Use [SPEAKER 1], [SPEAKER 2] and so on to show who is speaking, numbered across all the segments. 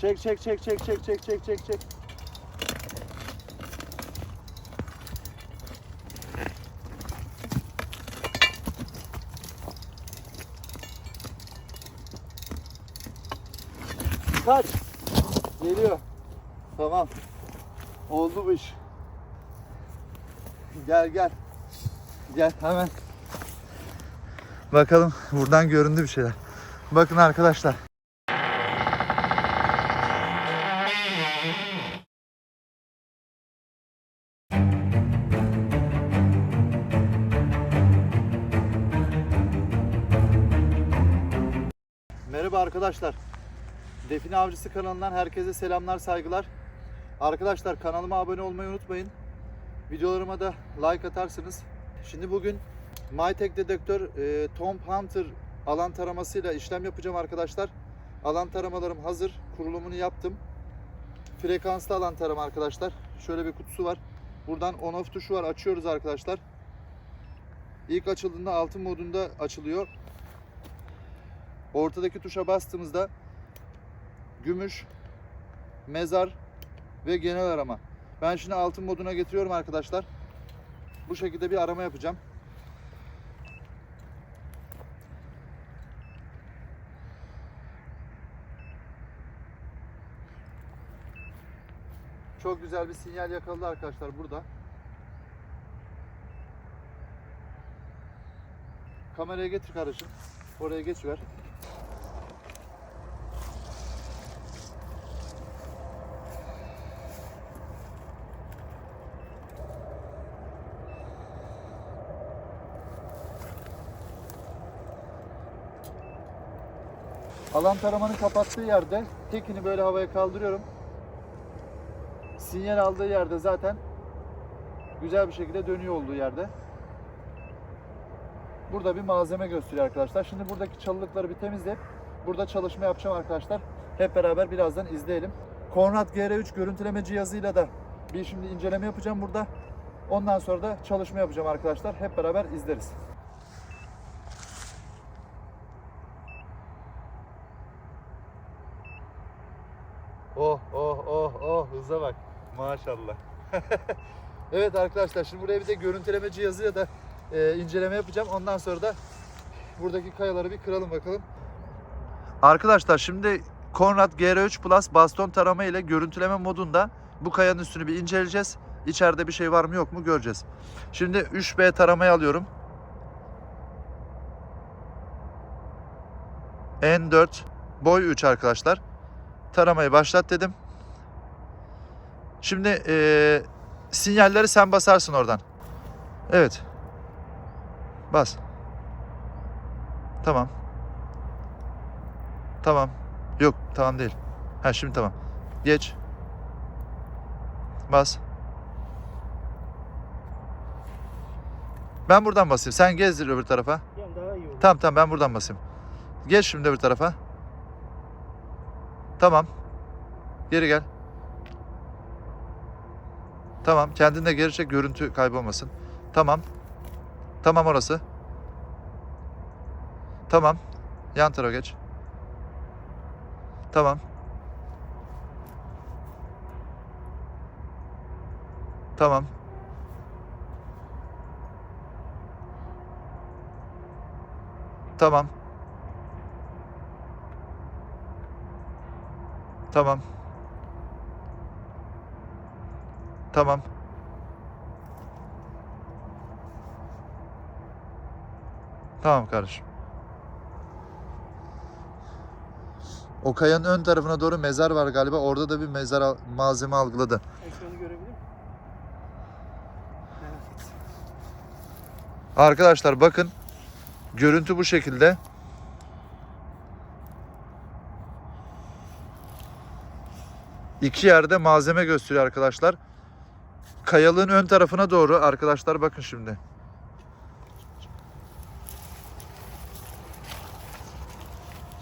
[SPEAKER 1] Çek çek çek çek çek çek çek çek çek. Kaç. Geliyor. Tamam. Oldu bu iş. Gel gel. Gel hemen. Bakalım buradan göründü bir şeyler. Bakın arkadaşlar. Arkadaşlar. Define Avcısı kanalından herkese selamlar, saygılar. Arkadaşlar kanalıma abone olmayı unutmayın. Videolarıma da like atarsınız. Şimdi bugün MyTech Dedektör e, Tom Hunter alan taramasıyla işlem yapacağım arkadaşlar. Alan taramalarım hazır. Kurulumunu yaptım. Frekanslı alan tarama arkadaşlar. Şöyle bir kutusu var. Buradan on off tuşu var. Açıyoruz arkadaşlar. İlk açıldığında altın modunda açılıyor. Ortadaki tuşa bastığımızda gümüş, mezar ve genel arama. Ben şimdi altın moduna getiriyorum arkadaşlar. Bu şekilde bir arama yapacağım. Çok güzel bir sinyal yakaladı arkadaşlar burada. Kameraya getir kardeşim. Oraya geç ver. Alan taramanın kapattığı yerde tekini böyle havaya kaldırıyorum. Sinyal aldığı yerde zaten güzel bir şekilde dönüyor olduğu yerde. Burada bir malzeme gösteriyor arkadaşlar. Şimdi buradaki çalılıkları bir temizleyip burada çalışma yapacağım arkadaşlar. Hep beraber birazdan izleyelim. Conrad GR3 görüntüleme cihazıyla da bir şimdi inceleme yapacağım burada. Ondan sonra da çalışma yapacağım arkadaşlar. Hep beraber izleriz. Oh oh oh oh hıza bak. Maşallah. evet arkadaşlar şimdi buraya bir de görüntüleme cihazıyla da e, inceleme yapacağım. Ondan sonra da buradaki kayaları bir kıralım bakalım. Arkadaşlar şimdi Conrad GR3 Plus baston tarama ile görüntüleme modunda bu kayanın üstünü bir inceleyeceğiz. İçeride bir şey var mı yok mu göreceğiz. Şimdi 3B taramayı alıyorum. N4 boy 3 arkadaşlar. Taramayı başlat dedim. Şimdi eee, sinyalleri sen basarsın oradan. Evet. Bas. Tamam. Tamam. Yok tamam değil. Ha şimdi tamam. Geç. Bas. Ben buradan basayım. Sen gezdir öbür tarafa.
[SPEAKER 2] Yani daha iyi olur.
[SPEAKER 1] Tamam tamam ben buradan basayım. Geç şimdi öbür tarafa. Tamam. Geri gel. Tamam. Kendin de geri görüntü kaybolmasın. Tamam. Tamam orası. Tamam. Yan tarafa geç. Tamam. Tamam. Tamam. Tamam. Tamam. Tamam kardeşim. O kayanın ön tarafına doğru mezar var galiba. Orada da bir mezar al- malzeme algıladı.
[SPEAKER 2] Ekranı görebilir miyim? Merak ettim.
[SPEAKER 1] Arkadaşlar bakın. Görüntü bu şekilde. İki yerde malzeme gösteriyor arkadaşlar. Kayalığın ön tarafına doğru arkadaşlar bakın şimdi.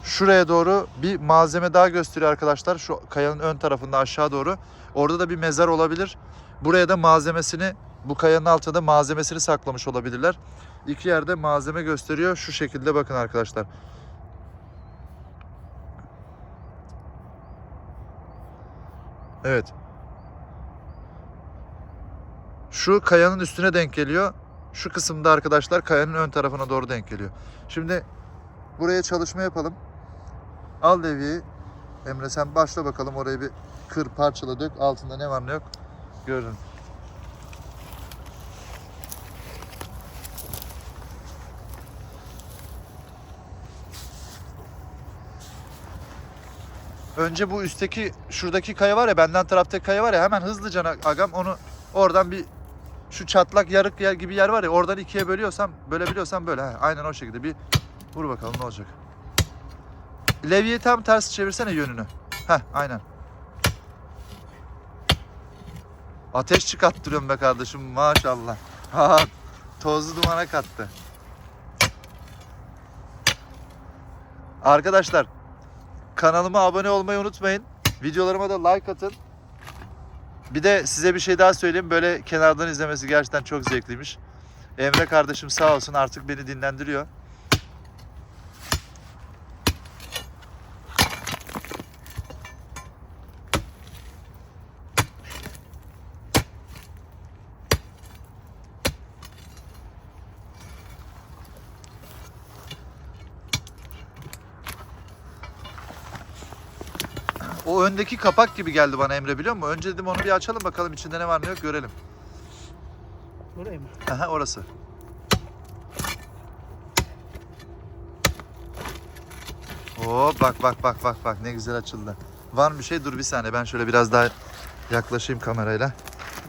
[SPEAKER 1] Şuraya doğru bir malzeme daha gösteriyor arkadaşlar. Şu kayanın ön tarafında aşağı doğru. Orada da bir mezar olabilir. Buraya da malzemesini bu kayanın altında malzemesini saklamış olabilirler. İki yerde malzeme gösteriyor. Şu şekilde bakın arkadaşlar. Evet. Şu kayanın üstüne denk geliyor. Şu kısımda arkadaşlar kayanın ön tarafına doğru denk geliyor. Şimdi buraya çalışma yapalım. Al levyeyi. Emre sen başla bakalım orayı bir kır parçala dök. Altında ne var ne yok görün. Önce bu üstteki şuradaki kaya var ya benden taraftaki kaya var ya hemen hızlıca agam onu oradan bir şu çatlak yarık yer gibi yer var ya oradan ikiye bölüyorsam bölebiliyorsam böyle he, aynen o şekilde bir vur bakalım ne olacak. Levyeyi tam ters çevirsene yönünü. Heh aynen. Ateş çıkarttırıyorum be kardeşim maşallah. Ha, tozlu dumana kattı. Arkadaşlar kanalıma abone olmayı unutmayın. Videolarıma da like atın. Bir de size bir şey daha söyleyeyim. Böyle kenardan izlemesi gerçekten çok zevkliymiş. Emre kardeşim sağ olsun artık beni dinlendiriyor. O öndeki kapak gibi geldi bana Emre biliyor musun? Önce dedim onu bir açalım bakalım içinde ne var ne yok görelim.
[SPEAKER 2] Burayı mı?
[SPEAKER 1] Aha orası. Oo bak bak bak bak bak ne güzel açıldı. Var mı bir şey? Dur bir saniye ben şöyle biraz daha yaklaşayım kamerayla.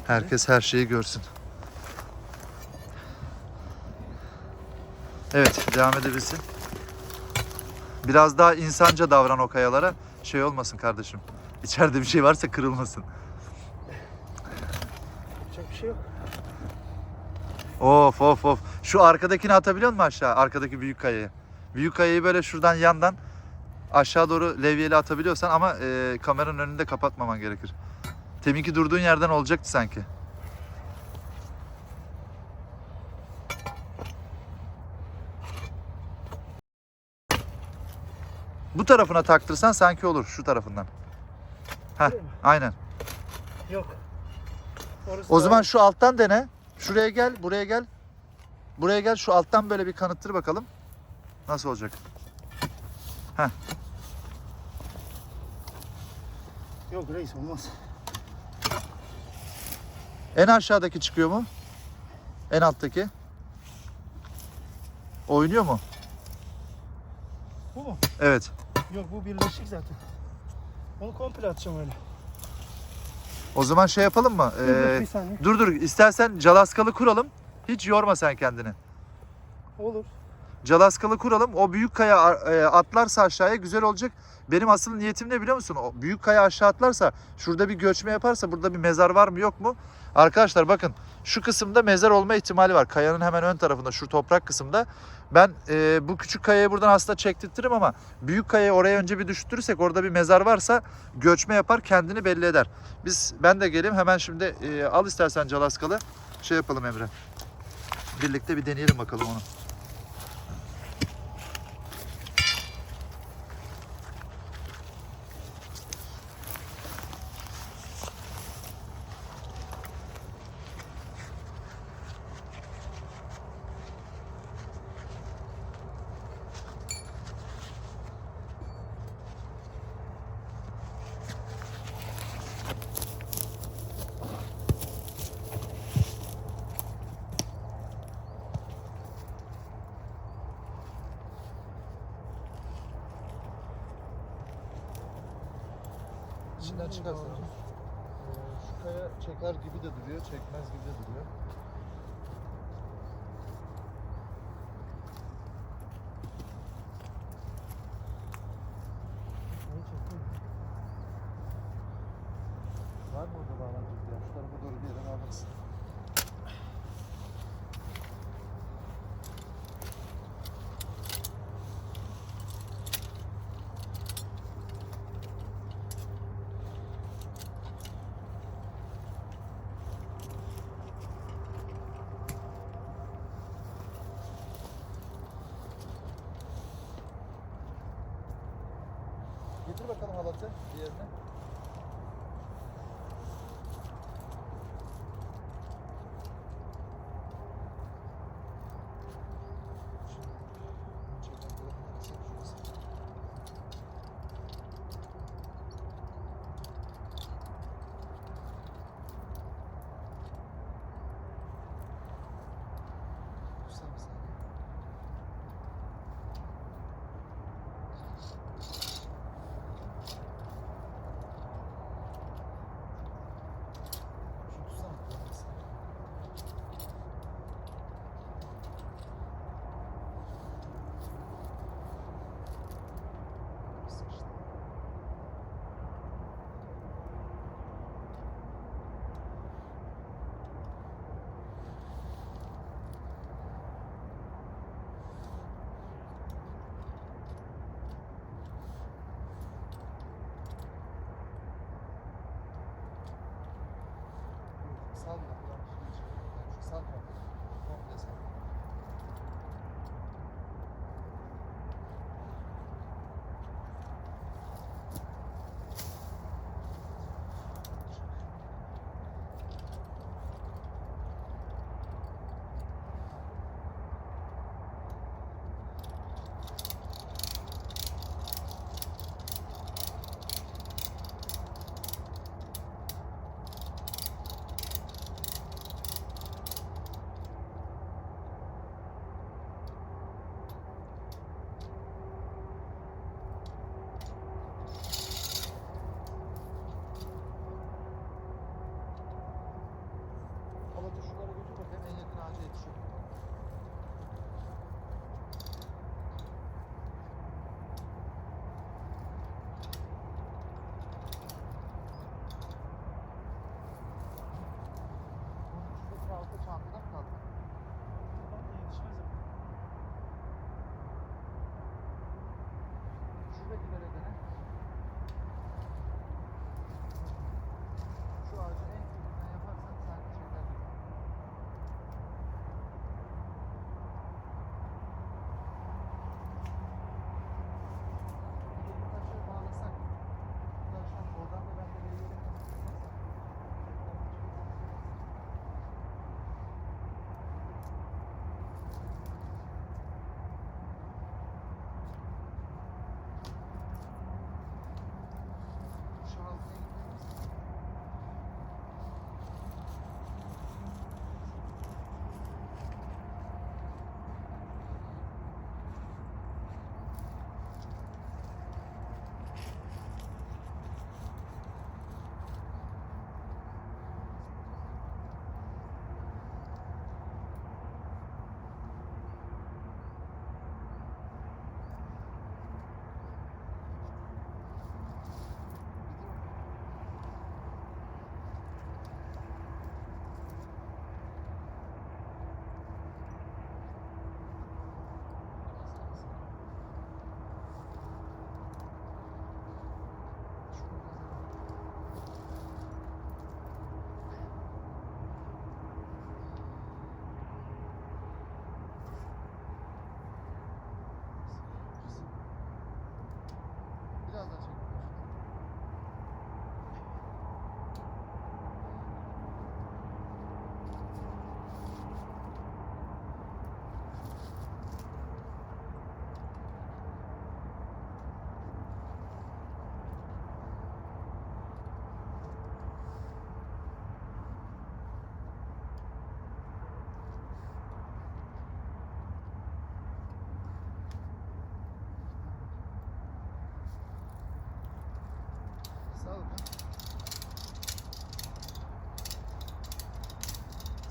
[SPEAKER 1] Herkes her şeyi görsün. Evet devam edebilsin. Biraz daha insanca davran o kayalara. Şey olmasın kardeşim. İçeride bir şey varsa kırılmasın.
[SPEAKER 2] Yapacak bir şey yok.
[SPEAKER 1] Of of of. Şu arkadakini atabiliyor musun aşağı? Arkadaki büyük kayayı. Büyük kayayı böyle şuradan yandan aşağı doğru levyeli atabiliyorsan ama e, kameranın önünde kapatmaman gerekir. Teminki durduğun yerden olacaktı sanki. Bu tarafına taktırsan sanki olur şu tarafından.
[SPEAKER 2] Mı?
[SPEAKER 1] aynen.
[SPEAKER 2] Yok. Orası
[SPEAKER 1] O zaman şu alttan dene. Şuraya gel, buraya gel. Buraya gel, şu alttan böyle bir kanıttır bakalım. Nasıl olacak?
[SPEAKER 2] Yok reis olmaz.
[SPEAKER 1] En aşağıdaki çıkıyor mu? En alttaki? Oynuyor mu?
[SPEAKER 2] Bu mu?
[SPEAKER 1] Evet.
[SPEAKER 2] Yok bu birleşik zaten. Onu komple atacağım öyle.
[SPEAKER 1] O zaman şey yapalım mı?
[SPEAKER 2] Dur, dur,
[SPEAKER 1] Ee,
[SPEAKER 2] bir saniye.
[SPEAKER 1] dur dur. İstersen calaskalı kuralım. Hiç yorma sen kendini.
[SPEAKER 2] Olur.
[SPEAKER 1] Calaskalı kuralım. O büyük kaya e, atlarsa aşağıya güzel olacak. Benim asıl niyetim ne biliyor musun? O büyük kaya aşağı atlarsa şurada bir göçme yaparsa burada bir mezar var mı yok mu? Arkadaşlar bakın şu kısımda mezar olma ihtimali var. Kayanın hemen ön tarafında şu toprak kısımda. Ben e, bu küçük kayayı buradan aslında çektirtirim ama büyük kayayı oraya önce bir düşürürsek orada bir mezar varsa göçme yapar kendini belli eder. Biz ben de geleyim hemen şimdi e, al istersen calaskalı şey yapalım Emre. Birlikte bir deneyelim bakalım onu. İçinden Ee, şu kaya çeker gibi de duruyor, çekmez gibi de duruyor.
[SPEAKER 2] Neyi çekeyim?
[SPEAKER 1] Var mı orada bağlantı ya? Şu tarafa doğru bir yere bağlarsın. Getir bakalım halatı diğerine. Salla.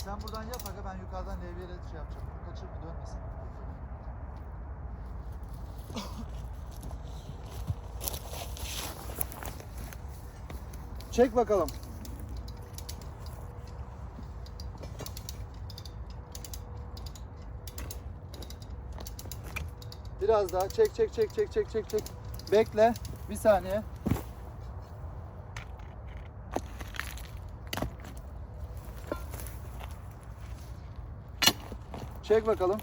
[SPEAKER 1] Sen buradan yap aga ben yukarıdan levyeyle şey yapacağım. Kaçırma dönmesin. Çek bakalım. Biraz daha çek çek çek çek çek çek çek. Bekle. Bir saniye. Çek bakalım.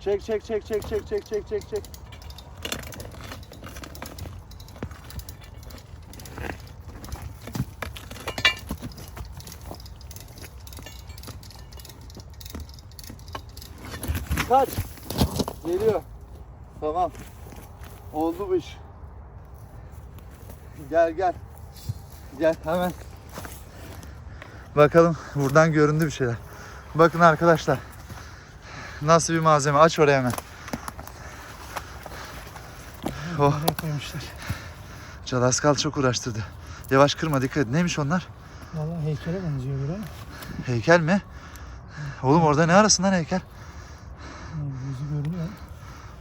[SPEAKER 1] Çek çek çek çek çek çek çek çek çek. Kaç. Geliyor. Tamam. Oldu bu iş. Gel gel. Gel hemen. Bakalım buradan göründü bir şeyler. Bakın arkadaşlar. Nasıl bir malzeme. Aç oraya hemen. Oh.
[SPEAKER 2] Koymuşlar.
[SPEAKER 1] Calaskal çok uğraştırdı. Yavaş kırma dikkat. Neymiş onlar?
[SPEAKER 2] Vallahi heykele benziyor böyle.
[SPEAKER 1] Heykel mi? Oğlum orada ne arasın lan heykel?
[SPEAKER 2] Yüzü görünüyor.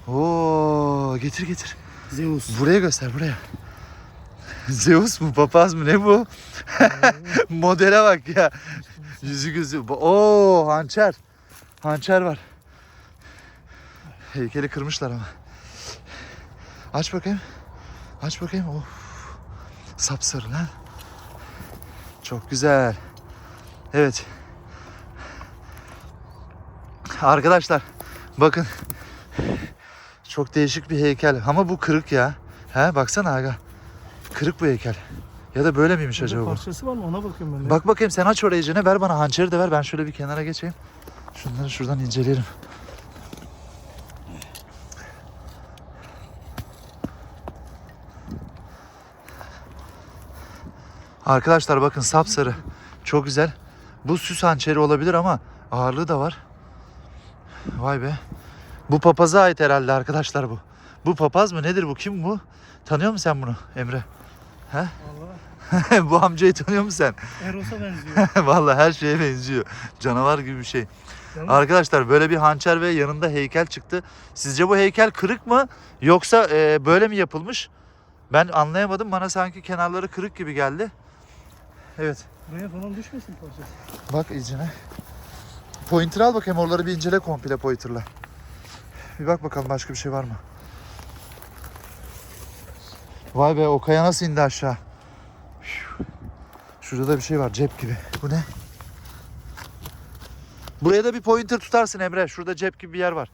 [SPEAKER 1] Oo, getir getir.
[SPEAKER 2] Zeus.
[SPEAKER 1] Buraya göster buraya. Zeus mu papaz mı ne bu? Modele bak ya. Yüzü gözü. Oo hançer. Hançer var. Heykeli kırmışlar ama. Aç bakayım. Aç bakayım. Of. Sapsarı lan. Çok güzel. Evet. Arkadaşlar bakın. Çok değişik bir heykel ama bu kırık ya. He baksana aga. Kırık bu heykel. Ya da böyle miymiş
[SPEAKER 2] Burada
[SPEAKER 1] acaba bu?
[SPEAKER 2] parçası var mı ona bakıyorum ben de.
[SPEAKER 1] Bak bakayım sen aç orayı Cene ver bana hançeri de ver ben şöyle bir kenara geçeyim. Şunları şuradan inceleyelim. Arkadaşlar bakın sapsarı. Çok güzel. Bu süs hançeri olabilir ama ağırlığı da var. Vay be. Bu papaza ait herhalde arkadaşlar bu. Bu papaz mı nedir bu? Kim bu? Tanıyor musun sen bunu Emre?
[SPEAKER 2] Vallahi
[SPEAKER 1] bu amcayı tanıyor musun sen?
[SPEAKER 2] Eros'a benziyor.
[SPEAKER 1] Vallahi her şeye benziyor. Canavar gibi bir şey.
[SPEAKER 2] Yalnız
[SPEAKER 1] Arkadaşlar böyle bir hançer ve yanında heykel çıktı. Sizce bu heykel kırık mı yoksa e, böyle mi yapılmış? Ben anlayamadım. Bana sanki kenarları kırık gibi geldi. Evet.
[SPEAKER 2] buraya falan düşmesin parçası.
[SPEAKER 1] Bak izine. Pointer al bakayım oraları bir incele komple pointerla. Bir bak bakalım başka bir şey var mı? Vay be o kaya nasıl indi aşağı? Şurada da bir şey var cep gibi. Bu ne? Buraya da bir pointer tutarsın Emre. Şurada cep gibi bir yer var.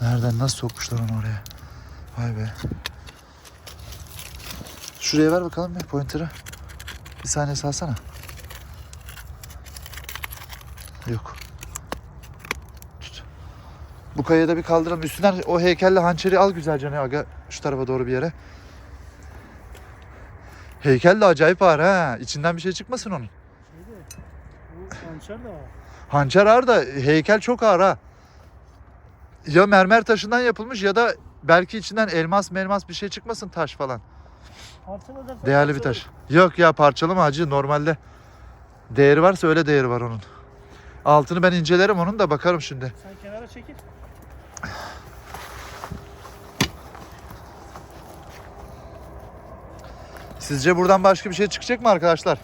[SPEAKER 1] Nereden nasıl sokmuşlar onu oraya? Vay be. Şuraya ver bakalım bir pointer'ı. Bir saniye salsana. Yok. Tut. Bu kayayı da bir kaldıralım. Üstünden o heykelle hançeri al güzelce ne aga. Şu tarafa doğru bir yere. Heykel de acayip ağır ha. İçinden bir şey çıkmasın onun.
[SPEAKER 2] Şeyde, bu hançer de var.
[SPEAKER 1] Hançer ağır da heykel çok ağır ha. Ya mermer taşından yapılmış ya da belki içinden elmas melmas bir şey çıkmasın taş falan.
[SPEAKER 2] Parçalayacak.
[SPEAKER 1] Değerli bir taş. Yok ya parçalama acı normalde. Değeri varsa öyle değeri var onun. Altını ben incelerim onun da bakarım şimdi.
[SPEAKER 2] Sen kenara çekil.
[SPEAKER 1] Sizce buradan başka bir şey çıkacak mı arkadaşlar?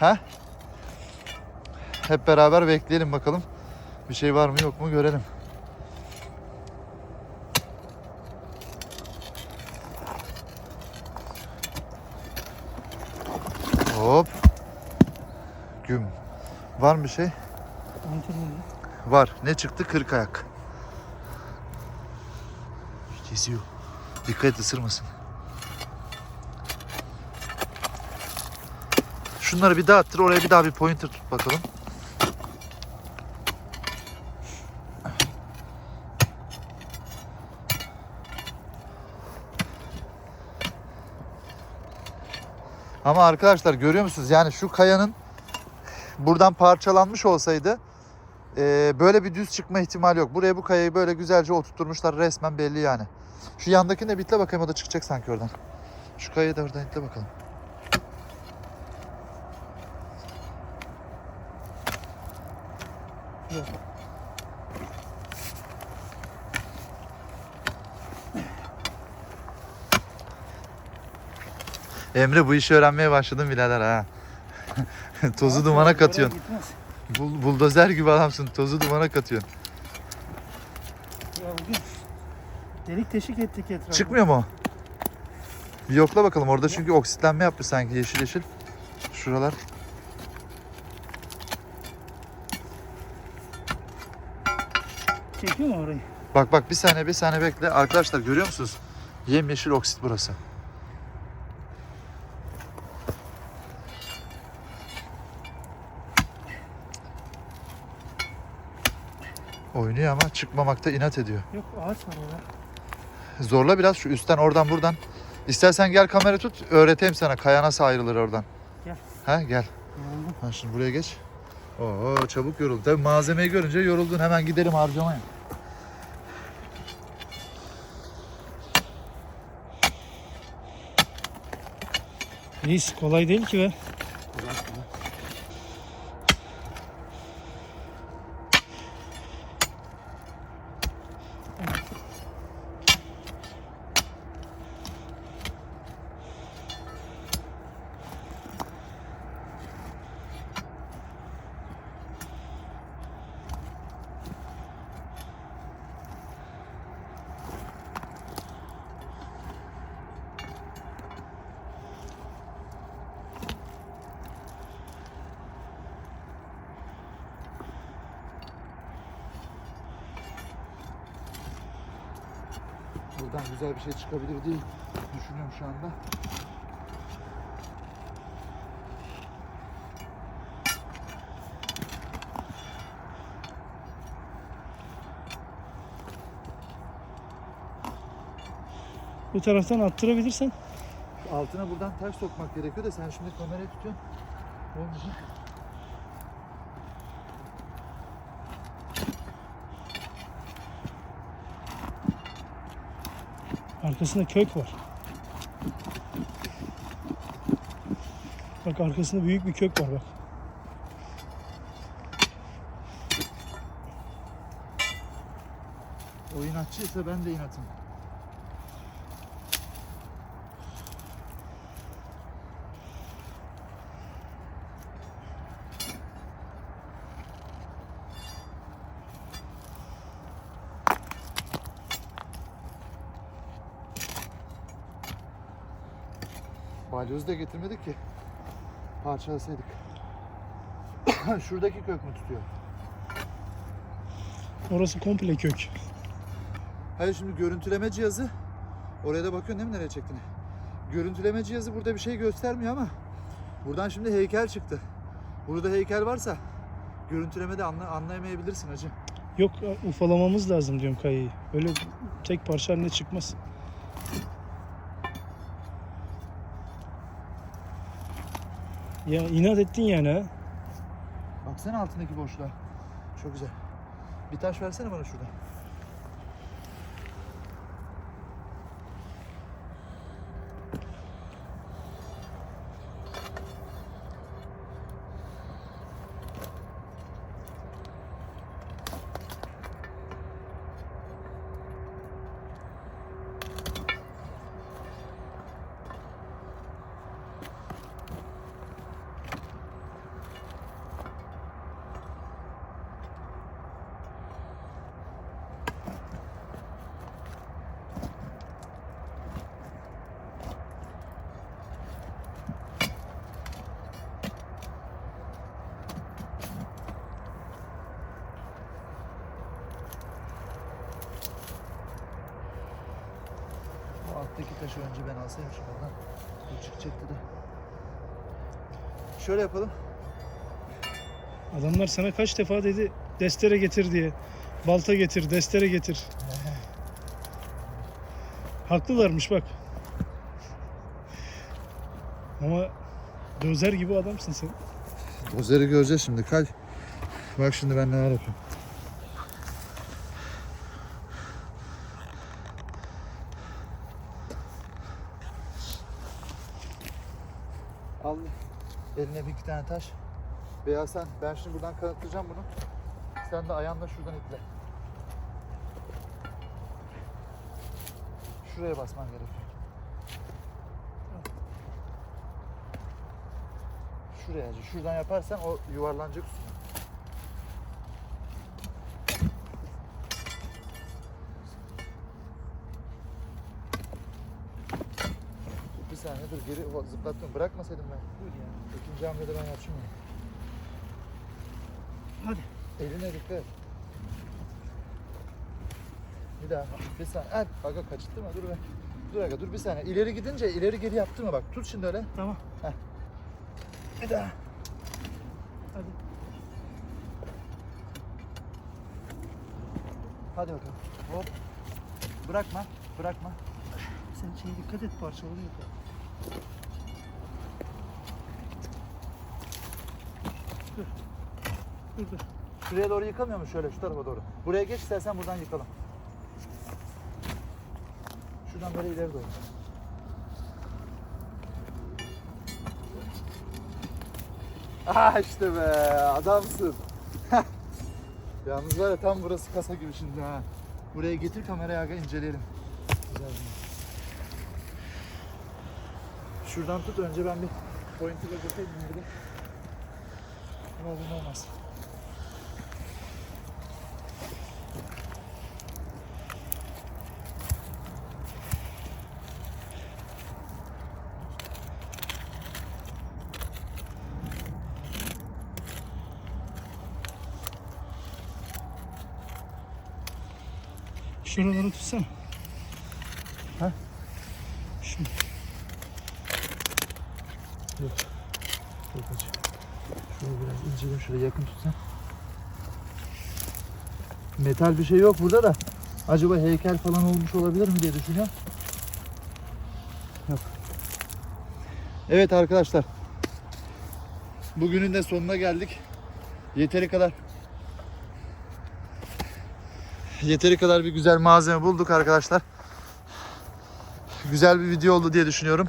[SPEAKER 1] Ha? Hep beraber bekleyelim bakalım. Bir şey var mı yok mu görelim. Hop. Güm. Var mı bir şey? Var. Ne çıktı? Kırk ayak. Geziyor. Dikkat et ısırmasın. Şunları bir dağıttır. Oraya bir daha bir pointer tut bakalım. Ama arkadaşlar görüyor musunuz? Yani şu kayanın buradan parçalanmış olsaydı ee, böyle bir düz çıkma ihtimali yok. Buraya bu kayayı böyle güzelce oturtturmuşlar resmen belli yani. Şu yandakini de bitle bakayım o da çıkacak sanki oradan. Şu kayayı da oradan itle bakalım.
[SPEAKER 2] Yok.
[SPEAKER 1] Emre bu işi öğrenmeye başladın birader ha. Tozu dumana katıyorsun. Bul, buldozer gibi adamsın. Tozu dumana katıyorsun.
[SPEAKER 2] Ya bugün delik teşik ettik etrafı.
[SPEAKER 1] Çıkmıyor mu? Bir yokla bakalım. Orada çünkü oksitlenme yapmış sanki yeşil yeşil. Şuralar.
[SPEAKER 2] Çekiyor mu orayı?
[SPEAKER 1] Bak bak bir saniye bir saniye bekle. Arkadaşlar görüyor musunuz? Yemyeşil oksit burası. Oynuyor ama çıkmamakta inat ediyor.
[SPEAKER 2] Yok ağaç var orada.
[SPEAKER 1] Zorla biraz şu üstten oradan buradan İstersen gel kamera tut öğreteyim sana. Kaya nasıl ayrılır oradan.
[SPEAKER 2] Gel.
[SPEAKER 1] Ha gel. Ha şimdi buraya geç. Oo çabuk yoruldun. Tabii malzemeyi görünce yoruldun. Hemen gidelim harcamaya.
[SPEAKER 2] Reis kolay değil ki be.
[SPEAKER 1] Buradan güzel bir şey çıkabilir diye düşünüyorum şu anda.
[SPEAKER 2] Bu taraftan attırabilirsen.
[SPEAKER 1] Altına buradan taş sokmak gerekiyor da sen şimdi kamerayı tutuyorsun. Olmayacak.
[SPEAKER 2] Arkasında kök var. Bak arkasında büyük bir kök var bak.
[SPEAKER 1] O inatçıysa ben de inatım. Balyozu da getirmedik ki parçalasaydık. Şuradaki kök mü tutuyor?
[SPEAKER 2] Orası komple kök.
[SPEAKER 1] Hayır şimdi görüntüleme cihazı oraya da bakıyorsun değil mi nereye çektiğini? Görüntüleme cihazı burada bir şey göstermiyor ama buradan şimdi heykel çıktı. Burada heykel varsa görüntülemede anla, anlayamayabilirsin hacı.
[SPEAKER 2] Yok ufalamamız lazım diyorum kayayı. Öyle tek parça halinde çıkmaz. Ya inat ettin yani ha.
[SPEAKER 1] Baksana altındaki boşluğa. Çok güzel. Bir taş versene bana şurada. Bu alttaki taşı önce ben alsaymışım oradan. Bu çıkacaktı da. Şöyle yapalım.
[SPEAKER 2] Adamlar sana kaç defa dedi destere getir diye. Balta getir, destere getir. Haklılarmış bak. Ama dozer gibi adamsın sen.
[SPEAKER 1] Dozeri göreceğiz şimdi. Kal. Bak şimdi ben neler yapıyorum. Al eline bir iki tane taş. Veya sen ben şimdi buradan kanıtlayacağım bunu. Sen de ayağınla şuradan iple. Şuraya basman gerekiyor. Şuraya. Şuradan yaparsan o yuvarlanacak üstüne. Bir saniye dur geri zıplattım. Bırakmasaydım ben.
[SPEAKER 2] Dur ya.
[SPEAKER 1] İkinci hamlede ben yapacağım onu.
[SPEAKER 2] Hadi.
[SPEAKER 1] Eline dikkat et. Bir daha. Bir saniye. Er, aga kaçırtma dur be. Dur aga dur bir saniye. İleri gidince ileri geri yaptırma bak. Tut şimdi öyle.
[SPEAKER 2] Tamam.
[SPEAKER 1] Bir daha.
[SPEAKER 2] Hadi.
[SPEAKER 1] Hadi bakalım. Hop. Bırakma. Bırakma.
[SPEAKER 2] Sen şeye dikkat et parçaları yok.
[SPEAKER 1] Şuraya doğru yıkamıyor mu şöyle şu tarafa doğru? Buraya geç istersen buradan yıkalım. Şuradan böyle ileri doğru. Ah işte be adamsın. Yalnız var ya tam burası kasa gibi şimdi ha. Buraya getir kamerayı aga inceleyelim. Güzel Şuradan tut önce ben bir pointiyle bakayım burada. Ne olur ne olmaz.
[SPEAKER 2] Şuraları tutsana.
[SPEAKER 1] Ha?
[SPEAKER 2] Şunu.
[SPEAKER 1] Yok. Çok açık. Şunu biraz inceleyelim şuraya yakın tutsan. Metal bir şey yok burada da. Acaba heykel falan olmuş olabilir mi diye düşünüyorum. Yok. Evet arkadaşlar. Bugünün de sonuna geldik. Yeteri kadar Yeteri kadar bir güzel malzeme bulduk arkadaşlar. Güzel bir video oldu diye düşünüyorum.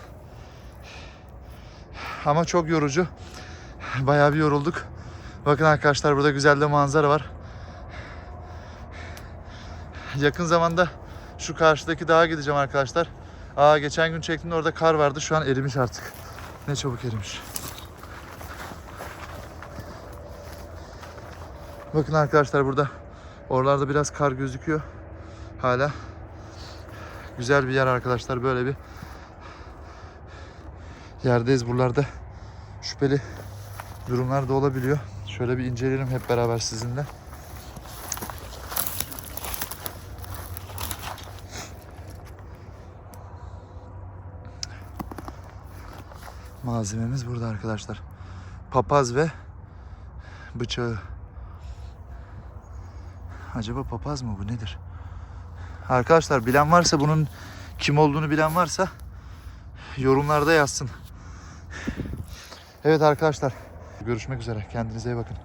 [SPEAKER 1] Ama çok yorucu. Bayağı bir yorulduk. Bakın arkadaşlar burada güzel de manzara var. Yakın zamanda şu karşıdaki dağa gideceğim arkadaşlar. Aa geçen gün çektiğimde orada kar vardı. Şu an erimiş artık. Ne çabuk erimiş. Bakın arkadaşlar burada oralarda biraz kar gözüküyor. Hala güzel bir yer arkadaşlar. Böyle bir yerdeyiz buralarda. Şüpheli durumlar da olabiliyor. Şöyle bir inceleyelim hep beraber sizinle. Malzememiz burada arkadaşlar. Papaz ve bıçağı. Acaba papaz mı bu nedir? Arkadaşlar bilen varsa bunun kim olduğunu bilen varsa yorumlarda yazsın. Evet arkadaşlar görüşmek üzere. Kendinize iyi bakın.